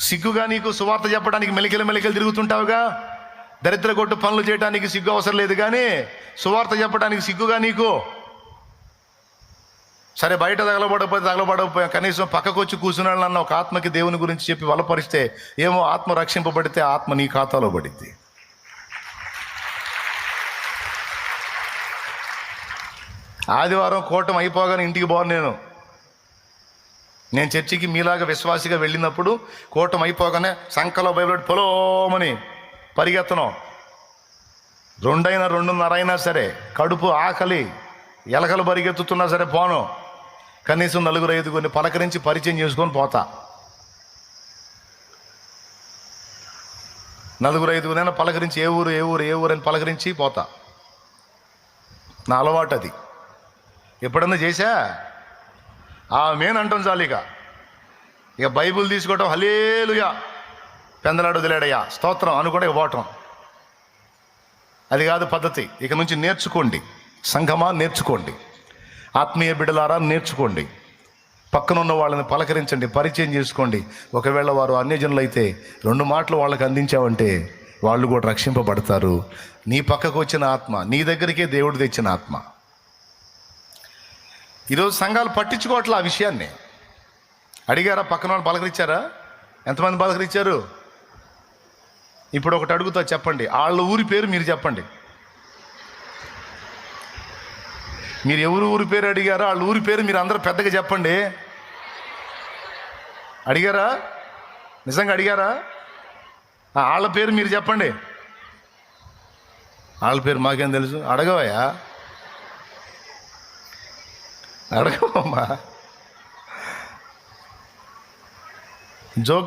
సిగ్గుగా నీకు సువార్త చెప్పడానికి మెలికలు మెలికలు తిరుగుతుంటావుగా? దరిద్ర కొట్టు పనులు చేయడానికి సిగ్గు అవసరం లేదు కానీ సువార్త చెప్పడానికి సిగ్గుగా నీకు? సరే బయట తగలబడకపోతే తగలబడకపోయా. కనీసం పక్కకు వచ్చి కూర్చున్నాళ్ళన్న ఒక ఆత్మకి దేవుని గురించి చెప్పి వలపరిస్తే ఏమో ఆత్మ రక్షింపబడితే ఆత్మ నీ ఖాతాలో పడింది. ఆదివారం కోటం అయిపోగానే ఇంటికి పోను నేను. నేను చర్చికి మీలాగా విశ్వాసిగా వెళ్ళినప్పుడు కూటం అయిపోగానే సంఖలో బైబిల్ పొలోమని పరిగెత్తను. రెండైనా రెండున్నర అయినా సరే కడుపు ఆకలి ఎలకలు పరిగెత్తుతున్నా సరే పోను. కనీసం నలుగురు ఐదుగురిని పలకరించి పరిచయం చేసుకొని పోతా. నలుగురు ఐదుగురైనా పలకరించి ఏ ఊరు ఏ ఊరు ఏ ఊరు అని పలకరించి పోతా. నా అలవాటు అది. ఎప్పుడన్నా చేశా? మేనంటాం అంటాం చాలు ఇక? ఇక బైబుల్ తీసుకోవటం హలేలుగా పెందలాడు వదిలేడయ్యా. స్తోత్రం అని ఇక పోవటం. అది కాదు పద్ధతి. ఇక నుంచి నేర్చుకోండి. సంఘమా నేర్చుకోండి. ఆత్మీయ బిడ్డలారా నేర్చుకోండి. పక్కన ఉన్న వాళ్ళని పలకరించండి. పరిచయం చేసుకోండి. ఒకవేళ వారు అన్యజనులు అయితే రెండు మాటలు వాళ్ళకి అందించావంటే వాళ్ళు కూడా రక్షింపబడతారు. నీ పక్కకు వచ్చిన ఆత్మ నీ దగ్గరికే దేవుడు తెచ్చిన ఆత్మ. ఈరోజు సంఘాలు పట్టించుకోవట్లే ఆ విషయాన్ని. అడిగారా? పక్కన వాళ్ళు బలకరించారా ఎంతమంది బలకరించారు ఇప్పుడు ఒకటి అడుగుతా చెప్పండి. వాళ్ళ ఊరి పేరు మీరు చెప్పండి. మీరు ఎవరు ఊరి పేరు అడిగారో? వాళ్ళ ఊరి పేరు మీరు అందరూ పెద్దగా చెప్పండి. అడిగారా? నిజంగా అడిగారా? వాళ్ళ పేరు మీరు చెప్పండి. వాళ్ళ పేరు మాకేం తెలుసు? అడగవయ్యా. நடக்குமாம்மா ஜோக்